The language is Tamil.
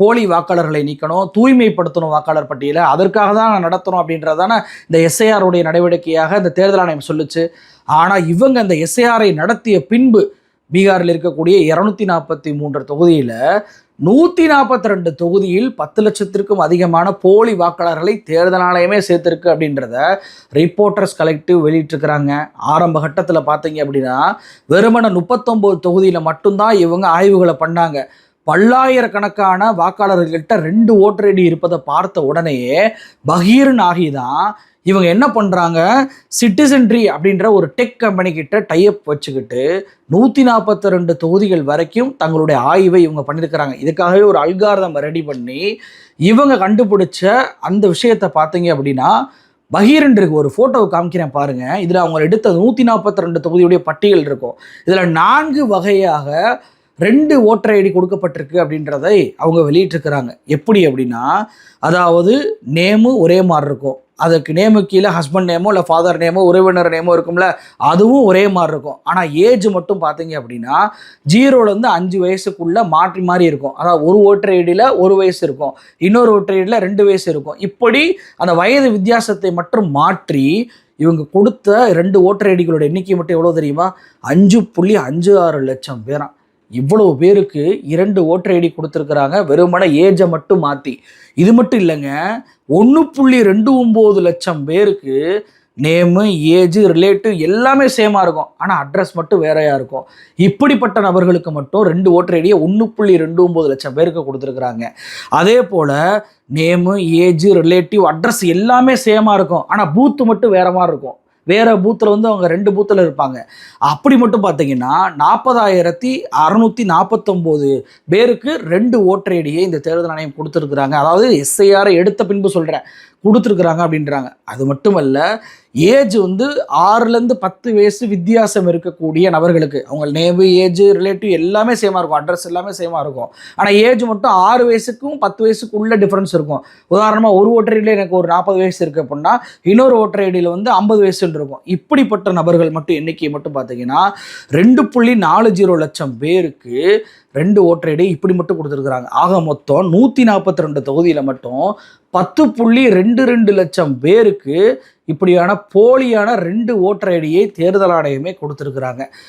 போலி வாக்காளர்களை நீக்கணும் தூய்மைப்படுத்தணும் வாக்காளர் பட்டியலை. அதற்காக தான் நடத்தணும் அப்படின்றதான இந்த எஸ்ஐஆருடைய நடவடிக்கையாக இந்த தேர்தல் ஆணையம் சொல்லுச்சு. ஆனால் இவங்க அந்த எஸ்ஐஆரை நடத்திய பின்பு பீகாரில் இருக்கக்கூடிய இரநூத்தி நாற்பத்தி மூன்று தொகுதியில் நூற்றி நாற்பத்தி ரெண்டு தொகுதியில் பத்து லட்சத்திற்கும் அதிகமான போலி வாக்காளர்களை தேர்தல் ஆணையமே சேர்த்துருக்கு அப்படின்றத ரிப்போர்ட்டர்ஸ் கலெக்டிவ் வெளியிட்டிருக்கிறாங்க. ஆரம்ப கட்டத்தில் பார்த்தீங்க அப்படின்னா வெறுமன முப்பத்தொம்போது தொகுதியில் மட்டும்தான் இவங்க ஆய்வுகளை பண்ணாங்க. பல்லாயிரக்கணக்கான வாக்காளர்கள்கிட்ட ரெண்டு ஓட்டர் ஐடி இருப்பதை பார்த்த உடனேயே பகீர் ஆகி தான் இவங்க என்ன பண்ணுறாங்க சிட்டிசன்ட்ரி அப்படின்ற ஒரு டெக் கம்பெனி கிட்ட டைப் வச்சுக்கிட்டு நூற்றி நாற்பத்தி ரெண்டு தொகுதிகள் வரைக்கும் தங்களுடைய ஆய்வை இவங்க பண்ணியிருக்கிறாங்க இதுக்காகவே ஒரு அல்காரதம் ரெடி பண்ணி இவங்க கண்டுபிடிச்ச அந்த விஷயத்தை பார்த்தீங்க அப்படின்னா பகீரன் இருக்கு ஒரு ஃபோட்டோவை காமிக்கிறேன் பாருங்க. இதில் அவங்க எடுத்த நூற்றி நாற்பத்தி ரெண்டு தொகுதியுடைய பட்டியல் இருக்கும். இதில் நான்கு வகையாக ரெண்டு ஓட்டர் ஐடி கொடுக்கப்பட்டிருக்கு அப்படின்றதை அவங்க வெளியிட்டிருக்கிறாங்க. எப்படி அப்படின்னா அதாவது நேமு ஒரே மாதிரி இருக்கும். அதுக்கு நேமு கீழே ஹஸ்பண்ட் நேமோ இல்லை ஃபாதர் நேமோ உறவினர் நேமோ இருக்கும்ல அதுவும் ஒரே மாதிரி இருக்கும். ஆனால் ஏஜ் மட்டும் பார்த்தீங்க அப்படின்னா ஜீரோலேருந்து அஞ்சு வயசுக்குள்ளே மாற்றி மாறி இருக்கும். அதாவது ஒரு ஓட்டர் ஐடியில் ஒரு வயசு இருக்கும். இன்னொரு ஓட்டர் ஐடியில் ரெண்டு வயசு இருக்கும். இப்படி அந்த வயது வித்தியாசத்தை மட்டும் மாற்றி இவங்க கொடுத்த ரெண்டு ஓட்டர் ஐடிகளோட எண்ணிக்கை மட்டும் எவ்வளோ தெரியுமா? அஞ்சு புள்ளி அஞ்சு ஆறு லட்சம் பேரான் இவ்வளவு பேருக்கு இரண்டு ஓட்டர் ஐடி கொடுத்துருக்குறாங்க வெறுமன ஏஜை மட்டும் மாற்றி இது மட்டும் இல்லைங்க ஒன்று புள்ளி ரெண்டு ஒம்பது லட்சம் பேருக்கு நேமு ஏஜ் ரிலேட்டிவ் எல்லாமே சேமாக இருக்கும். ஆனால் அட்ரஸ் மட்டும் வேறையாக இருக்கும். இப்படிப்பட்ட நபர்களுக்கு மட்டும் ரெண்டு ஓட்டர் ஐடியை ஒன்று புள்ளி ரெண்டு ஒம்பது லட்சம் பேருக்கு கொடுத்துருக்குறாங்க. அதே போல் நேமு ஏஜ் ரிலேட்டிவ் அட்ரஸ் எல்லாமே சேமாக இருக்கும். ஆனால் பூத்து மட்டும் வேற மாதிரி இருக்கும். வேற பூத்தில் வந்து அவங்க ரெண்டு பூத்தில் இருப்பாங்க. அப்படி மட்டும் பார்த்தீங்கன்னா நாற்பதாயிரத்தி அறநூற்றி நாற்பத்தொம்போது பேருக்கு ரெண்டு ஓட்டர் ஐடியை இந்த தேர்தல் ஆணையம் கொடுத்துருக்குறாங்க. அதாவது எஸ்ஐஆரை எடுத்த பின்பு சொல்கிறேன் கொடுத்துருக்குறாங்க அப்படின்றாங்க. அது மட்டுமல்ல ஏஜ் வந்து ஆறுலேருந்து பத்து வயசு வித்தியாசம் இருக்கக்கூடிய நபர்களுக்கு அவங்க நேவு ஏஜ் ரிலேட்டிவ் எல்லாமே சேமாக இருக்கும். அட்ரஸ் எல்லாமே சேமாக இருக்கும். ஆனால் ஏஜ் மட்டும் ஆறு வயசுக்கும் பத்து வயசுக்கு உள்ள டிஃப்ரென்ஸ் இருக்கும். உதாரணமாக ஒரு ஓட்டர் ஐடியில் எனக்கு ஒரு நாற்பது வயசு இருக்குது அப்படின்னா இன்னொரு ஓட்டர் ஐடியில் வந்து ஐம்பது வயசுன்னு இருக்கும். இப்படிப்பட்ட நபர்கள் மட்டும் எண்ணிக்கையை மட்டும் பார்த்தீங்கன்னா ரெண்டு புள்ளி நாலு ஜீரோ லட்சம் பேருக்கு ரெண்டு ஓட்டர் இப்படி மட்டும் கொடுத்துருக்குறாங்க. ஆக மொத்தம் நூற்றி நாற்பத்தி ரெண்டு தொகுதியில் மட்டும் பத்து புள்ளி ரெண்டு ரெண்டு லட்சம் பேருக்கு இப்படியான போலியான ரெண்டு ஓட்டர் ஐடியை தேர்தல் ஆணையமே கொடுத்துருக்குறாங்க.